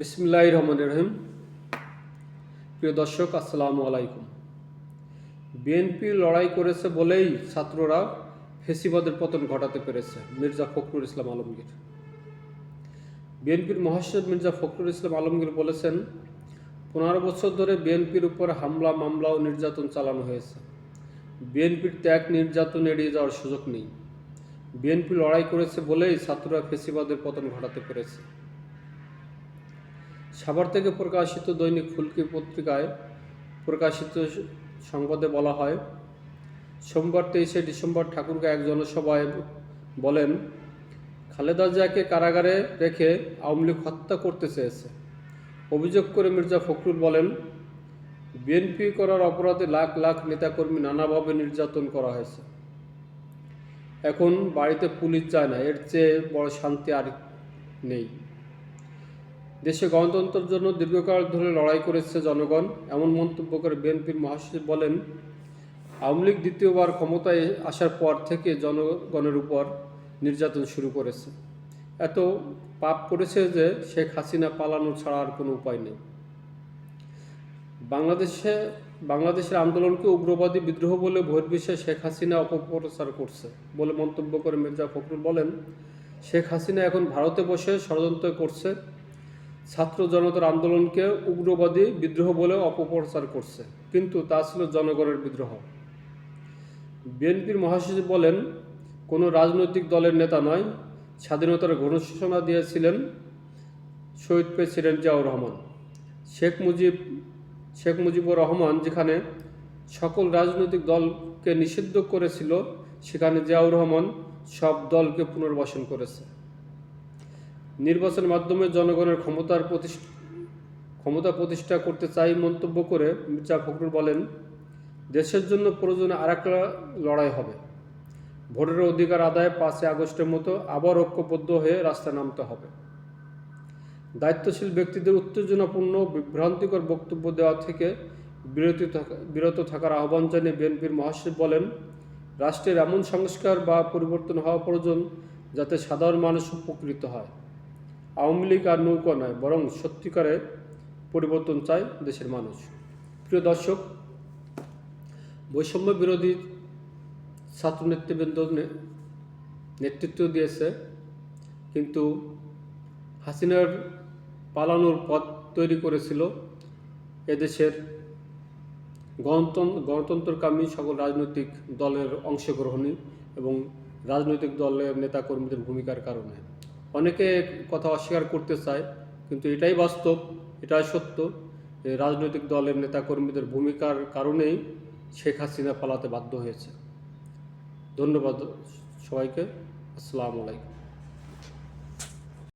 বিসমুল্লাহ রহমান রহিম। প্রিয় দর্শক, আসসালামু আলাইকুম। বিএনপি লড়াই করেছে বলেই ছাত্ররা ফেসিবাদের পতন ঘটাতে পেরেছে মির্জা ফখরুল ইসলাম আলমগীর। বিএনপির মহাসচিব মির্জা ফখরুল ইসলাম আলমগীর বলেছেন, পনেরো বছর ধরে বিএনপির উপর হামলা, মামলা ও নির্যাতন চালানো হয়েছে। বিএনপির ত্যাগ, নির্যাতন এড়িয়ে যাওয়ার সুযোগ নেই। বিএনপি লড়াই করেছে বলেই ছাত্ররা ফেসিবাদের পতন ঘটাতে পেরেছে। সাভার থেকে প্রকাশিত দৈনিক ফুলকি পত্রিকায় প্রকাশিত সংবাদে বলা হয়, সোমবার তেইশে ডিসেম্বর ঠাকুরকে এক জনসভায় বলেন, খালেদা জিয়াকে কারাগারে রেখে আওয়ামী লীগ হত্যা করতে চেয়েছে। অভিযোগ করে মির্জা ফখরুল বলেন, বিএনপি করার অপরাধে লাখ লাখ নেতাকর্মী নানাভাবে নির্যাতন করা হয়েছে। এখন বাড়িতে পুলিশ যায় না, এর চেয়ে বড় শান্তি আর নেই। দেশে গণতন্ত্রের জন্য দীর্ঘকাল ধরে লড়াই করেছে জনগণ, এমন মন্তব্য করে বিএনপির মহাসচিব বলেন, আওয়ামী লীগ দ্বিতীয়বার ক্ষমতায় আসার পর থেকে জনগণের উপর নির্যাতন শুরু করেছে। এত পাপ করেছে যে শেখ হাসিনা পালানো ছাড়া আর কোনো উপায় নেই। বাংলাদেশে, বাংলাদেশের আন্দোলনকে উগ্রবাদী বিদ্রোহ বলে বহির্বিশ্বে শেখ হাসিনা অপপ্রচার করছে বলে মন্তব্য করে মির্জা ফখরুল বলেন, শেখ হাসিনা এখন ভারতে বসে ষড়যন্ত্র করছে ছাত্র জনতার আন্দোলনকে উগ্রবাদী বিদ্রোহ বলে অপপ্রচার করছে, কিন্তু তা ছিল জনগণের বিদ্রোহ। বিএনপির মহাসচিব বলেন, কোনো রাজনৈতিক দলের নেতা নয়, স্বাধীনতার ঘোষণা দিয়েছিলেন শহীদ প্রেসিডেন্ট জিয়াউর রহমান। শেখ মুজিব, শেখ মুজিবুর রহমান যেখানে সকল রাজনৈতিক দলকে নিষিদ্ধ করেছিল, সেখানে জিয়াউর রহমান সব দলকে পুনর্বাসন করেছে। নির্বাচনের মাধ্যমে জনগণের ক্ষমতার প্রতিষ্ঠা, ক্ষমতা প্রতিষ্ঠা করতে চাই মন্তব্য করে মির্জা ফখরুল বলেন, দেশের জন্য প্রয়োজনে আর লড়াই হবে। ভোটের অধিকার আদায়ে পাঁচই আগস্টের মতো আবার ঐক্যবদ্ধ হয়ে রাস্তায় নামতে হবে। দায়িত্বশীল ব্যক্তিদের উত্তেজনাপূর্ণ, বিভ্রান্তিকর বক্তব্য দেওয়া থেকে বিরতি বিরত থাকার আহ্বান জানিয়ে বিএনপির মহাসচিব বলেন, রাষ্ট্রের এমন সংস্কার বা পরিবর্তন হওয়া প্রয়োজন যাতে সাধারণ মানুষ উপকৃত হয়। আওয়ামী লীগ আর নৌকা নয়, বরং সত্যিকারে পরিবর্তন চায় দেশের মানুষ। প্রিয় দর্শক, বৈষম্য বিরোধী ছাত্র নেতৃবৃন্দ নেতৃত্ব দিয়েছে, কিন্তু হাসিনার পালানোর পথ তৈরি করেছিল এদেশের গণতন্ত্র গণতন্ত্রকামী সকল রাজনৈতিক দলের অংশগ্রহণী এবং রাজনৈতিক দলের নেতাকর্মীদের ভূমিকার কারণে। অনেকে কথা অস্বীকার করতে চায়, কিন্তু এটাই বাস্তব, এটাই সত্য যে রাজনৈতিক দলের নেতাকর্মীদের ভূমিকার কারণেই শেখ হাসিনা পালাতে বাধ্য হয়েছে। ধন্যবাদ সবাইকে। আসসালামু আলাইকুম।